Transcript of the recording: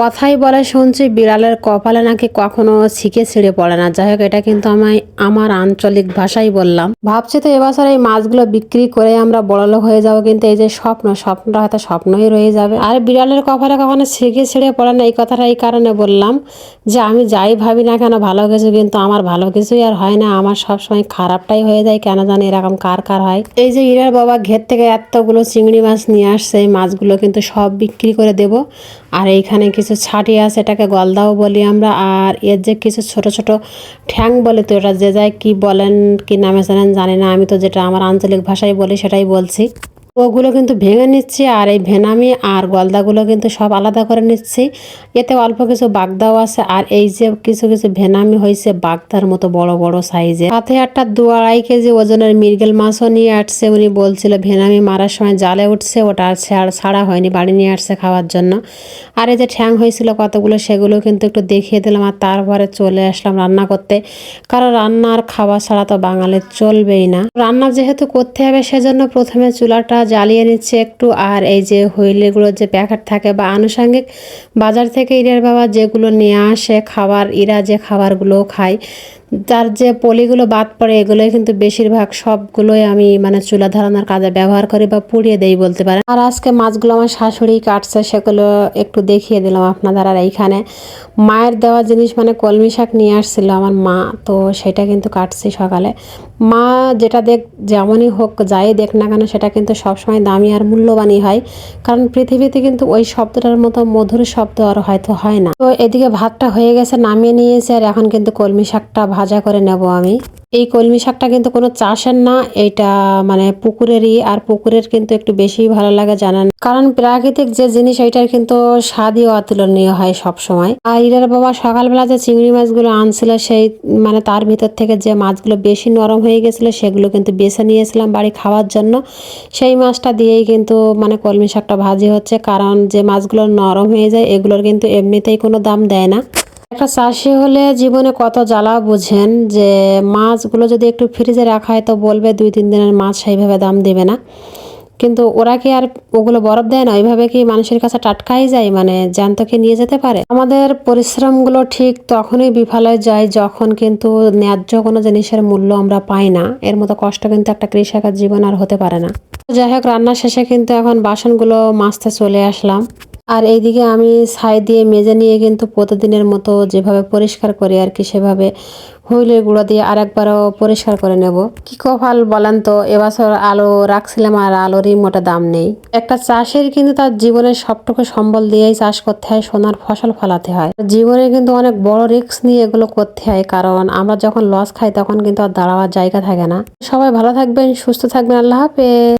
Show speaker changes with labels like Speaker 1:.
Speaker 1: কথাই বলে শুনছি, বিড়ালের কপালে নাকি কখনো ছিকে ছিঁড়ে পড়ে না। যাই হোক, এটা কিন্তু আমি আমার আঞ্চলিক ভাষাই বললাম। ভাবছি তো এবছর এই মাছগুলো বিক্রি করে আমরা বড়লোক হয়ে যাব, কিন্তু এই যে স্বপ্ন, স্বপ্নটা হয়তো স্বপ্নই রয়ে যাবে। আর বিড়ালের কপালে কখনো ছিকে ছিঁড়ে পড়ে না, এই কথাটা এই কারণে বললাম যে আমি যাই ভাবি না কেন, ভালো কিছু কিন্তু আমার ভালো কিছুই আর হয় না, আমার সবসময় খারাপটাই হয়ে যায়, কেন জানি এরকম কার কার হয়। এই যে ইরার বাবা ঘের থেকে এতগুলো চিংড়ি মাছ নিয়ে আসছে, এই মাছগুলো কিন্তু সব বিক্রি করে দেব। আর এইখানে কিছু ছাটি আছে এটাকে গলদাও বলি আমরা, আর এর যে কিছু ছোট ছোট ঠ্যাং বলে তো, এটা যে যায় কি বলেন, কি নামে জানেন, জানি না, আমি তো যেটা আমার আঞ্চলিক ভাষায় বলি সেটাই বলছি। ওগুলো কিন্তু ভেঙে নিচ্ছি, আর এই ভেনামি আর গলদাগুলো কিন্তু সব আলাদা করে নিচ্ছি। এতে অল্প কিছু বাগদাও আছে, আর এই যে কিছু কিছু ভেনামি হয়েছে বাগদার মতো বড় বড় সাইজে। সাথে একটা দু আড়াই কেজি ওজনের মৃগেল মাছও নিয়ে আসছে, উনি বলছিল ভেনামি মারার সময় জালে উঠছে, ওটা আর ছাড়া হয়নি বাড়ি নিয়ে আসছে খাওয়ার জন্য। আর এই যে ঠ্যাং হয়েছিল কতগুলো সেগুলো কিন্তু একটু দেখিয়ে দিলাম, আর তারপরে চলে আসলাম রান্না করতে। কারণ রান্না আর খাওয়া ছাড়া তো বাঙালির চলবেই না। রান্না যেহেতু করতে হবে, সেজন্য প্রথমে চুলাটা জ্বালিয়ে নিচ্ছে একটু। আর এই যে হুইলগুলোর যে প্যাকেট থাকে বা আনুষাঙ্গিক বাজার থেকে ইরের বাবা যেগুলো নিয়ে আসে খাবার ইরা যে খাবারগুলো খায় তার যে পলিগুলো বাদ পড়ে, এগুলোই কিন্তু বেশিরভাগ সবগুলোই আমি মানে চুলা ধরানোর কাজে ব্যবহার করি বা পুড়িয়ে দেই বলতে পারেন। আর আজকে মাছগুলো আমার শাশুড়ি কাটছে, সেগুলো একটু দেখিয়ে দিলাম আপনাদের আর এইখানে। মায়ের দেওয়া জিনিস মানে কলমি শাক নিয়ে আসছিল আমার মা, তো সেটা কিন্তু কাটছি সকালে। মা যেটা দেখ, যেমনই হোক যাই দেখ না কেন, সেটা কিন্তু সবসময় দামি আর মূল্যবানই হয়। কারণ পৃথিবীতে কিন্তু ওই শব্দটার মতো মধুর শব্দ আর হয়তো হয় না। তো এদিকে ভাতটা হয়ে গেছে, নামিয়ে নিয়েছে আর এখন কিন্তু কলমি শাকটা ভাজা করে নেব আমি। এই কলমি শাকটা কিন্তু কোনো চাষের না এটা মানে পুকুরেরই, আর পুকুরের কিন্তু একটু বেশি ভালো লাগে জানেন। কারণ প্রাকৃতিক যে জিনিস, এইটার কিন্তু স্বাদই অতুলনীয় হয় সব সময় আর ইরার বাবা সকালবেলা যে চিংড়ি মাছগুলো আনছিল, সেই মানে তার ভিতর থেকে যে মাছগুলো বেশি নরম হয়ে গেছিল, সেগুলো কিন্তু বেছে নিয়েছিলাম বাড়ি খাওয়ার জন্য। সেই মাছটা দিয়েই কিন্তু মানে কলমি শাকটা ভাজি হচ্ছে। কারণ যে মাছগুলো নরম হয়ে যায়, এগুলোর কিন্তু এমনিতেই কোনো দাম দেয় না। একটা চাষি হলে জীবনে কত জ্বালা বুঝেন যে মাছগুলো যদি একটু ফ্রিজে রাখা হয় তো বলবে দুই, তিন দিনের মাছ সেইভাবে দাম দেবে না। কিন্তু ওরা কি আর ওগুলো বরফ দেয় না? ওইভাবে কি মানুষের কাছে টাটকাই যায়? মানে জ্যান্তকে নিয়ে যেতে পারে? আমাদের পরিশ্রমগুলো ঠিক তখনই বিফলে যায় যখন কিন্তু ন্যায্য কোনো জিনিসের মূল্য আমরা পাই না। এর মতো কষ্ট কিন্তু একটা কৃষকের জীবন আর হতে পারে না। যাই হোক, রান্না শেষে কিন্তু এখন বাসনগুলো মাজতে চলে আসলাম। আর এইদিকে আমি ছাই দিয়ে মেজে নিয়ে কিন্তু প্রতিদিনের মতো যেভাবে পরিষ্কার করি আর কি, সেভাবে হুইলের গুঁড়ো দিয়ে আরেকবারও পরিষ্কার করে নেব। কি কপাল বলেন তো, এবছর আলো রাখছিলাম আর আলোরই মোটা দাম নেই। একটা চাষের কিন্তু তার জীবনের সবটুকু সম্বল দিয়েই চাষ করতে হয়, সোনার ফসল ফলাতে হয়। জীবনে কিন্তু অনেক বড় রিস্ক নিয়ে এগুলো করতে হয়, কারণ আমরা যখন লস খাই তখন কিন্তু আর দাঁড়াবার জায়গা থাকে না। সবাই ভালো থাকবেন, সুস্থ থাকবেন, আল্লাহ হাফেজ।